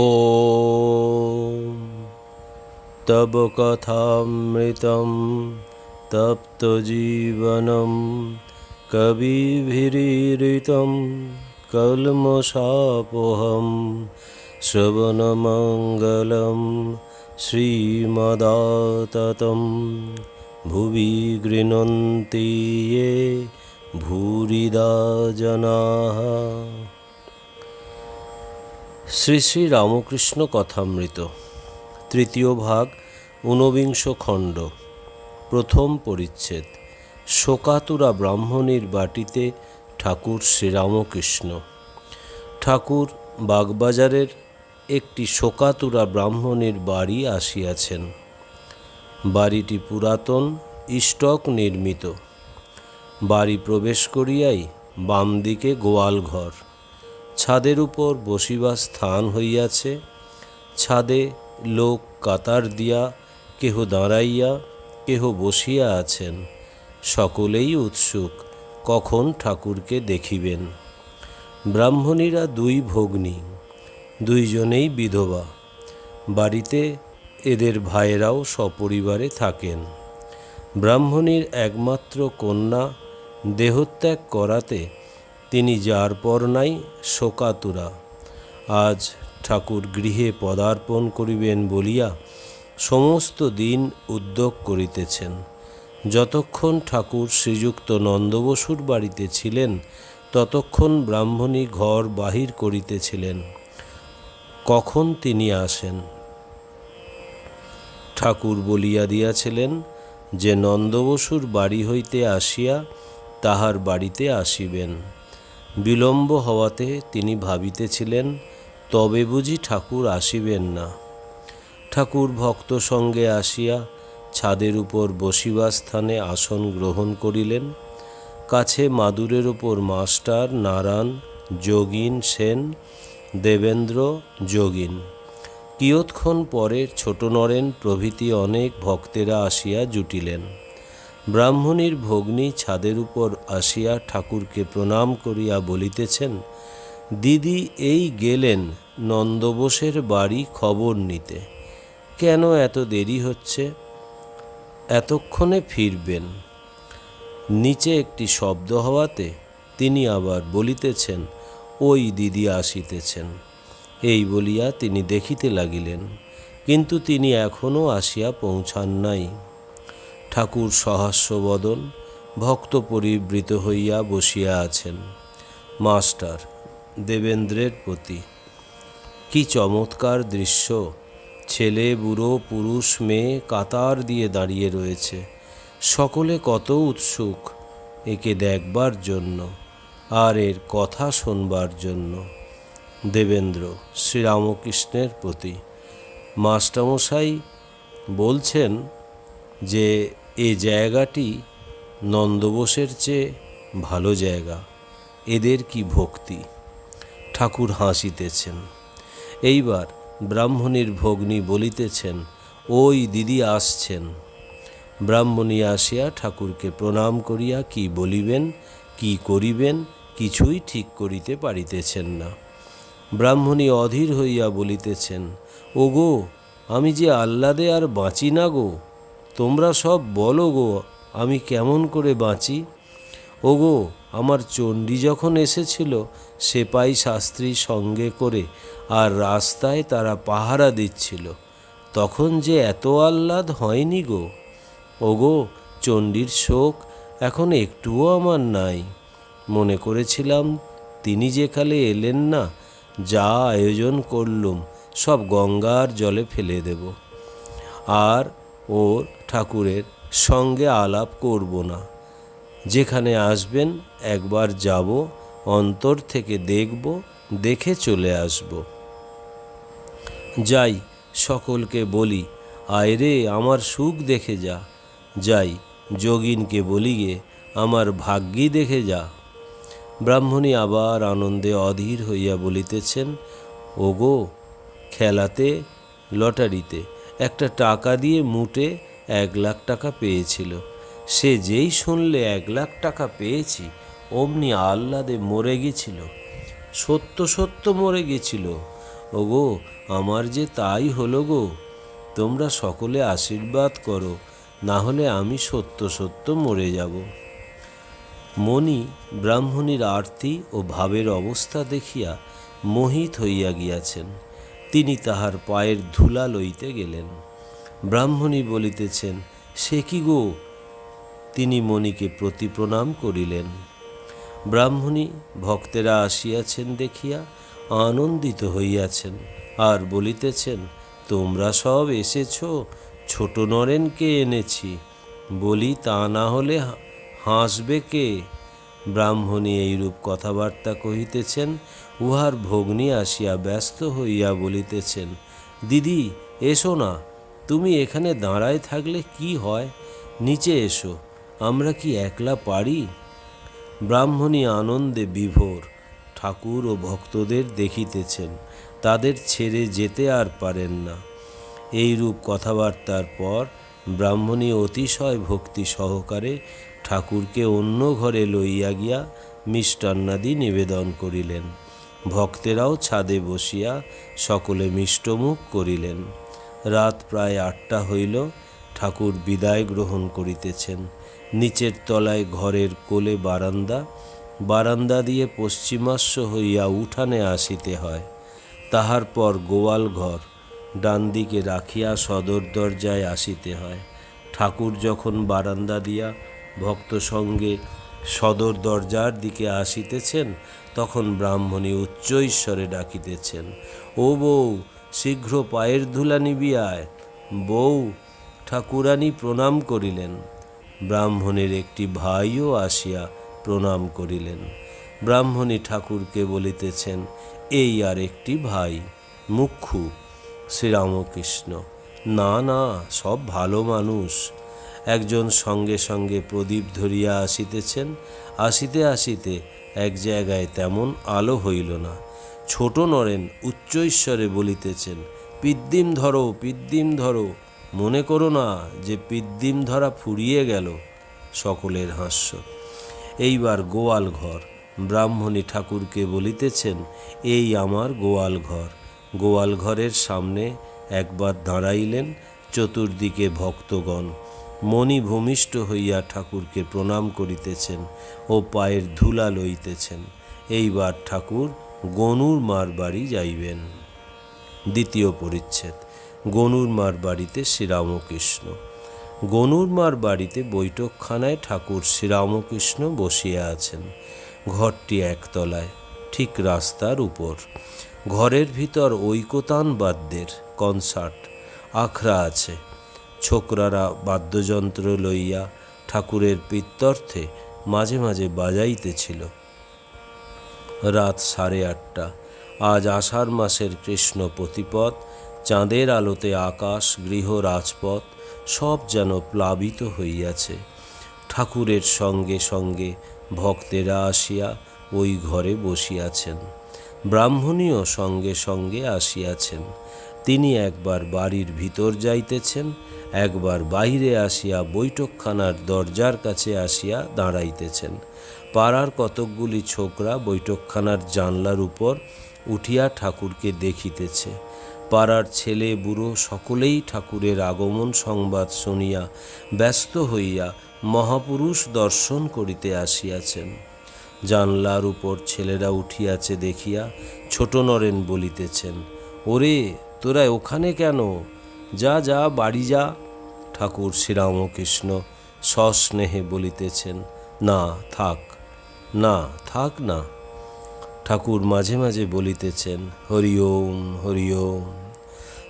ও তব কথামৃতম তপ্তজীবনম কবিভিরীরিতম কলমশাপহম শ্রবণমঙ্গলম শ্রীমদাততম ভুবি গৃণন্তি ये ভূরিদা জনাः শ্রী শ্রী রামকৃষ্ণ কথামৃত, তৃতীয় ভাগ, ঊনবিংশ খণ্ড, প্রথম পরিচ্ছেদ, শোকাতুরা ব্রাহ্মণীর বাটিতে ঠাকুর শ্রীরামকৃষ্ণ। ঠাকুর বাগবাজারের একটি শোকাতুরা ব্রাহ্মণীর বাড়ি আসিয়াছেন। বাড়িটি পুরাতন ইষ্টক নির্মিত। বাড়ি প্রবেশ করিয়াই বাম দিকে গোয়াল ঘর ছাদের উপর বসিবার স্থান হইয়াছে। ছাদে লোক কাতার দিয়া কেহ দাঁড়াইয়া, কেহ বসিয়া আছেন। সকলেই উৎসুক, কখন ঠাকুরকে দেখিবেন। ব্রাহ্মণীরা দুই ভগ্নী, দুইজনেই বিধবা। বাড়িতে এদের ভাইয়েরাও সপরিবারে থাকেন। ব্রাহ্মণীর একমাত্র কন্যা দেহত্যাগ করাতে তিনি যার পর নাই শোকাতুরা। আজ ঠাকুর গৃহে পদার্পণ করিবেন বলিয়া সমস্ত দিন উদ্যোগ করিতেছেন। যতক্ষণ ঠাকুর শ্রীযুক্ত নন্দবসুর বাড়িতে ছিলেন, ততক্ষণ ব্রাহ্মণী ঘর বাহির করিতেছিলেন। কখন তিনি আসেন? ঠাকুর বলিয়া দিয়াছিলেন যে, নন্দবসুর বাড়ি হইতে আসিয়া তাহার বাড়িতে আসিবেন। বিলম্ব হওয়াতে তিনি ভাবিতেছিলেন, তবে বুঝি ঠাকুর আসিবেন না। ঠাকুর ভক্ত সঙ্গে আসিয়া ছাদের উপর বসিবার স্থানে আসন গ্রহণ করিলেন। কাছে মাদুরের উপর মাস্টার, নারায়ণ, যোগিন, সেন, দেবেন্দ্র, যোগিন। কিয়ৎক্ষণ পরে ছোট নরেন প্রভৃতি অনেক ভক্তেরা আসিয়া জুটিলেন। ব্রাহ্মণীর ভগ্নী ছাদের উপর আসিয়া ঠাকুরকে প্রণাম করিয়া বলিতেছেন, দিদি, এই গেলেন নন্দবোসের বাড়ি খবর নিতে। কেন এত দেরি হচ্ছে? এতক্ষণে ফিরবেন। নিচে একটি শব্দ হওয়াতে তিনি আবার বলিতেছেন, ওই দিদি আসিতেছেন। এই বলিয়া তিনি দেখিতে লাগিলেন, কিন্তু তিনি এখনও আসিয়া পৌঁছান নাই। ঠাকুর সহাস্যবদন ভক্ত পরিবৃত হইয়া বসিয়া আছেন। মাস্টার দেবেন্দ্রের প্রতি। কি চমৎকার দৃশ্য! ছেলে, বুড়ো, পুরুষ, মেয়ে কাতার দিয়ে দাঁড়িয়ে রয়েছে। সকলে কত উৎসুক, একে দেখবার জন্য, আর এর কথা শোনবার জন্য। দেবেন্দ্র শ্রীরামকৃষ্ণের প্রতি। মাস্টারমশাই বলছেন যে এ জায়গাটি নন্দবোসের চেয়ে ভালো জায়গা। এদের কি ভক্তি? ঠাকুর হাসিতেছেন। এইবার ব্রাহ্মণীর ভগ্নী বলিতেছেন, ওই দিদি আসছেন। ব্রাহ্মণী আসিয়া ঠাকুরকে প্রণাম করিয়া কি বলিবেন, কি করিবেন, কিছুই ঠিক করিতে পারিতেছেন না। ব্রাহ্মণী অধীর হইয়া বলিতেছেন, ওগো, আমি যে আহ্লাদে আর বাঁচি না গো তোমরা সব বলো গো, আমি কেমন করে বাঁচি? ওগো, আমার চণ্ডী যখন এসেছিল, সেপাই শাস্ত্রী সঙ্গে করে আর রাস্তায় তারা পাহারা দিচ্ছিল। তখন যে এত আহ্লাদ হয়নি গো। ওগো, চণ্ডীর শোক এখন একটুও আমার নাই। মনে করেছিলাম, তিনি যেখানে এলেন না, যা আয়োজন করলুম, সব গঙ্গার জলে ফেলে দেব। আর ওর ঠাকুরের সঙ্গে আলাপ করব না। যেখানে আসবেন একবার যাব, অন্তর থেকে দেখব, দেখে চলে আসব। যাই, সকলকে বলি, আয় রে, আমার সুখ দেখে যা। যাই, যোগিনকে বলি গে, আমার ভাগ্যি দেখে যা। ব্রাহ্মণী আবার আনন্দে অধীর হইয়া বলিতেছেন, ওগো, খেলাতে, লটারিতে, একটা টাকা দিয়ে মুটে এক লাখ টাকা পেয়েছিল। সে যেই শুনলে এক লাখ টাকা পেয়েছি, অমনি আহ্লাদে মরে গেছিল। সত্য সত্য মরে গেছিল। ওগো, আমার যে তাই হলো গো। তোমরা সকলে আশীর্বাদ করো, না হলে আমি সত্য সত্য মরে যাব। মণি ব্রাহ্মণীর আরতি ও ভাবের অবস্থা দেখিয়া মোহিত হইয়া গিয়াছেন। তিনি তাহার পায়ের ধুলা লইতে গেলেন। ব্রাহ্মণী বলিতেছেন, সে কি গো? তিনি মণিকে প্রতি প্রণাম করিলেন। ব্রাহ্মণী ভক্তেরা আসিয়াছেন দেখিয়া আনন্দিত হইয়াছেন, আর বলিতেছেন, তোমরা সব এসেছ, ছোট নরেনকে এনেছি? বলি তা না হলে হাসবে কে? ব্রাহ্মণী এইরূপ কথাবার্তা কহিতেছেন, উহার ভগ্নী আসিয়া ব্যস্ত হইয়া বলিতেছেন, দিদি, এসো না তুমি এখানে দাঁড়ায় থাকলে কি হয়? নিচে এসো, আমরা কি একলা পারি? ব্রাহ্মণী আনন্দে বিভোর, ঠাকুর ও ভক্তদের দেখিতেছেন, তাদের ছেড়ে যেতে আর পারেন না। এইরূপ কথাবার্তার পর ব্রাহ্মণী অতিশয় ভক্তি সহকারে ঠাকুরকে অন্য ঘরে লইয়া গিয়া মিষ্টান্নাদি নিবেদন করিলেন। ভক্তেরাও ছাদে বসিয়া সকলে মিষ্টমুখ করিলেন। রাত প্রায় আটটা হইল, ঠাকুর বিদায় গ্রহণ করিতেছেন। নিচের তলায় ঘরের কোলে বারান্দা বারান্দা দিয়ে পশ্চিমাস্য হইয়া উঠানে আসিতে হয়। তাহার পর গোয়াল ঘর, ডান দিকে রাখিয়া সদর দরজায় আসিতে হয়। ঠাকুর যখন বারান্দা দিয়া ভক্ত সঙ্গে সদর দরজার দিকে আসিতেছেন, তখন ব্রাহ্মণী উচ্চ ঈশ্বরে ডাকিতেছেন, ও বউ শীঘ্র পায়ের ধুলা নিবিয়ায়। বউ ঠাকুরানী প্রণাম করিলেন। ব্রাহ্মণের একটি ভাইও আসিয়া প্রণাম করিলেন। ব্রাহ্মণী ঠাকুরকে বলিতেছেন, এই আর একটি ভাই, মুখ্যু, শ্রীরামকৃষ্ণ। না না, সব ভালো মানুষ। একজন সঙ্গে সঙ্গে প্রদীপ ধরিয়া আসিতেছেন, আসিতে আসিতে এক জায়গায় তেমন আলো হইল না। ছোট নরেন উচ্চ ঈশ্বরে বলিতেছেন, পিদ্দিম ধরো পিদ্দিম ধরো, মনে করো না যে পিদ্দিম ধরা ফুরিয়ে গেল সকলের হাস্য। এইবার গোয়াল ঘর, ব্রাহ্মণী ঠাকুরকে বলিতেছেন, এই আমার গোয়াল ঘর। গোয়াল ঘরের সামনে একবার দাঁড়াইলেন চতুর্দিকে ভক্তগণ। মণি ভূমিষ্ঠ হইয়া ঠাকুরকে প্রণাম করিতেছেন ও পায়ের ধুলা লইতেছেন। এইবার ঠাকুর গনুর মার বাড়ি যাইবেন। দ্বিতীয় পরিচ্ছেদ, গনুর মার বাড়িতে শ্রীরামকৃষ্ণ। গনুর মার বাড়িতে বৈঠকখানায় ঠাকুর শ্রীরামকৃষ্ণ বসিয়া আছেন। ঘরটি একতলায়, ঠিক রাস্তার উপর। ঘরের ভিতর ঐকতান বাদ্যের কনসার্ট, আখড়া আছে। ছোকরারা বাদ্যযন্ত্র লইয়া ঠাকুরের পিত্তর্থে মাঝে মাঝে বাজাইতেছিল। রাত সাড়ে আটটা। আজ আষাঢ় মাসের কৃষ্ণ প্রতিপদ, চাঁদের আলোতে আকাশ, গৃহ, রাজপথ সব যেন প্লাবিত হইয়াছে। ঠাকুরের সঙ্গে সঙ্গে ভক্তেরা আসিয়া ওই ঘরে বসিয়াছেন। ব্রাহ্মণীও সঙ্গে সঙ্গে আসিয়াছেন। তিনি একবার বাড়ির ভিতর যাইতেছেন, একবার বাহিরে আসিয়া বৈঠকখানার দরজার কাছে আসিয়া দাঁড়াইতেছেন। পাড়ার কতকগুলি ছোকরা বৈঠকখানার জানলার উপর উঠিয়া ঠাকুরকে দেখিতেছে। পাড়ার ছেলে, বুড়ো সকলেই ঠাকুরের আগমন সংবাদ শুনিয়া ব্যস্ত হইয়া মহাপুরুষ দর্শন করিতে আসিয়াছেন। জানলার উপর ছেলেরা উঠিয়াছে দেখিয়া ছোট নরেন বলিতেছেন, ওরে, তোরা ওখানে কেন? যা যা, বাড়ি যা। ঠাকুর শ্রীরামকৃষ্ণ সস্নেহে বলিতেছেন, না, থাক। না, থাক না। ঠাকুর মাঝে মাঝে বলিতেছেন হরি ওম হরি ওম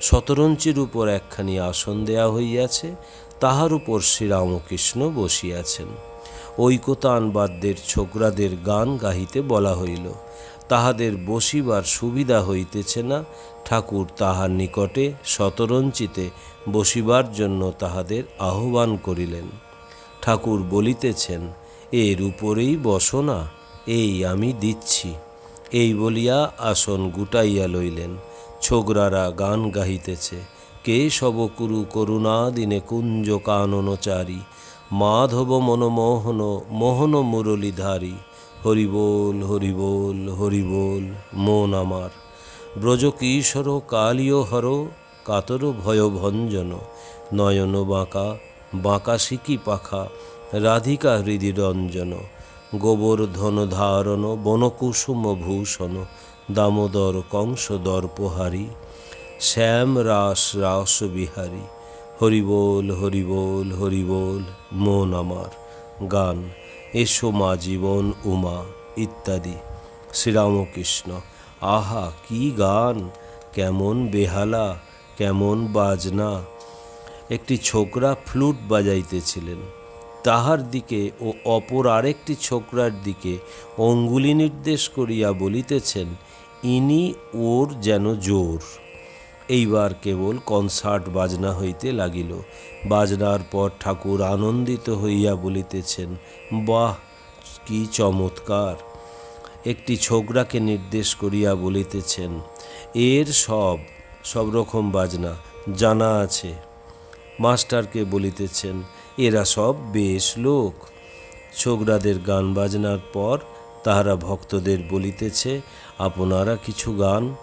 শতরঞ্চির উপর একখানি আসন দেয়া হইয়াছে, তাহার উপর শ্রীরামকৃষ্ণ বসিয়াছেন। ঐকতান বাদ্যের ছোকরাদের গান গাহিতে বলা হইল। তাহাদের বসিবার সুবিধা হইতেছে না, ঠাকুর তাহার নিকটে শতরঞ্চিতে বসিবার জন্য তাহাদের আহ্বান করিলেন। ঠাকুর বলিতেছেন এর উপরেই বসো না, এই আমি দিচ্ছি। এই বলিয়া আসন গুটাইয়া লইলেন। ছোকরারা গান গাহিতেছে। কে কুরু করুণা দিনে কুঞ্জ কাননচারী মাধব মনমোহন, মোহন মুরলীধারী হরিবোল হরিবোল হরিবোল, মন আমার। ব্রজ কিশোর, কালীয় হর, কাতর ভয়ভঞ্জন নয়ন বাঁকা বাঁকা সিকি পাখা। রাধিকা হৃদি রঞ্জন গোবর্ধন ধারণ, বনকুসুম ভূষণ, দামোদর কংস দর্পহারী, শ্যাম রাস রাস বিহারী, হরিবোল হরিবোল হরিবোল, মন আমার, গান, এসো মা জীবন, উমা, ইত্যাদি। শ্রীরামকৃষ্ণ, আহা, কি গান! কেমন বেহালা, কেমন বাজনা! একটি ছোকরা ফ্লুট বাজাইতেছিলেন। তাহার দিকে ও অপর আরেকটি ছোকরার দিকে অঙ্গুলি নির্দেশ করিয়া বলিতেছেন, ইনি ওর যেন জোর। এইবার কেবল কনসার্ট বাজনা হইতে লাগিল। বাজনার পর ঠাকুর আনন্দিত হইয়া বলিতেছেন, বাহ, কি চমৎকার! একটি ছোকরাকে নির্দেশ করিয়া বলিতেছেন, এর সব সব রকম বাজনা জানা আছে। মাস্টারকে বলিতেছেন এরা সব বেশ লোক। ছোকরাদের গান বাজনার পর তাহারা ভক্তদের বলিতেছে, আপনারা কিছু গান?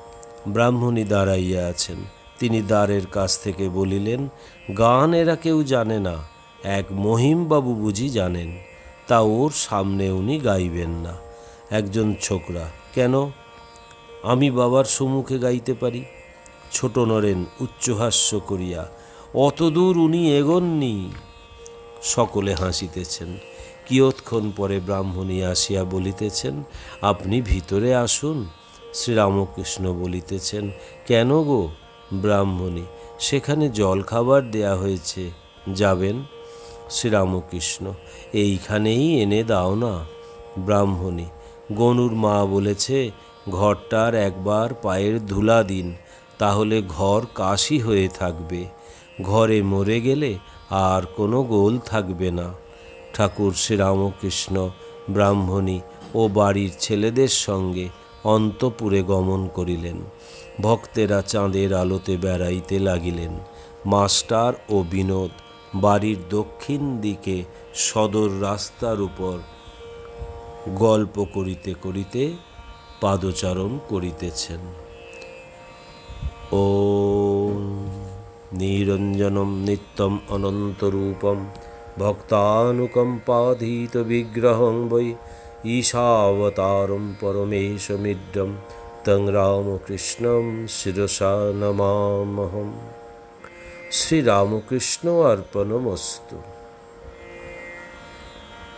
ব্রাহ্মণী দাঁড়াইয়া আছেন। তিনি দ্বারের কাছ থেকে বলিলেন, গান এরা কেউ জানে না। এক মহিমবাবু বুঝি জানেন। তা ওর সামনে উনি গাইবেন না। একজন ছোকরা, কেন? আমি বাবার সম্মুখে গাইতে পারি। ছোট নরেন উচ্চহাস্য করিয়া, অতদূর উনি এগোননি। সকলে হাসিতেছেন। কিয়ৎক্ষণ পরে ব্রাহ্মণী আসিয়া বলিতেছেন, আপনি ভিতরে আসুন। শ্রীরামকৃষ্ণ বলিতেছেন, কেন গো ব্রাহ্মণী, সেখানে জলখাবার দেয়া হয়েছে, যাবেন? শ্রীরামকৃষ্ণ, এইখানেই এনে দাও না। ব্রাহ্মণী, গনুর মা বলেছে, ঘরটার একবার পায়ের ধুলা দিন, তাহলে ঘর কাশি হয়ে থাকবে। ঘরে মরে গেলে আর কোনো গোল থাকবে না। ঠাকুর শ্রীরামকৃষ্ণ, ব্রাহ্মণী ও বাড়ির ছেলেদের সঙ্গে অন্তপুরে গমন করিলেন। ভক্তেরা চাঁদের আলোতে বেড়াইতে লাগিলেন। মাস্টার ও বিনোদ বাড়ির দক্ষিণ দিকে সদর রাস্তার উপর গল্প করিতে করিতে পাদচারণ করিতেছেন। ও নিরঞ্জনম নিত্যম অনন্তরূপম ভক্তানুকম্পাধীত বিগ্রহং বৈ ঈশাবতারম পরমেশমিড্রম তং রামকৃষ্ণম শিরসা নমামহম। শ্রীরামকৃষ্ণ অর্পণমস্তু।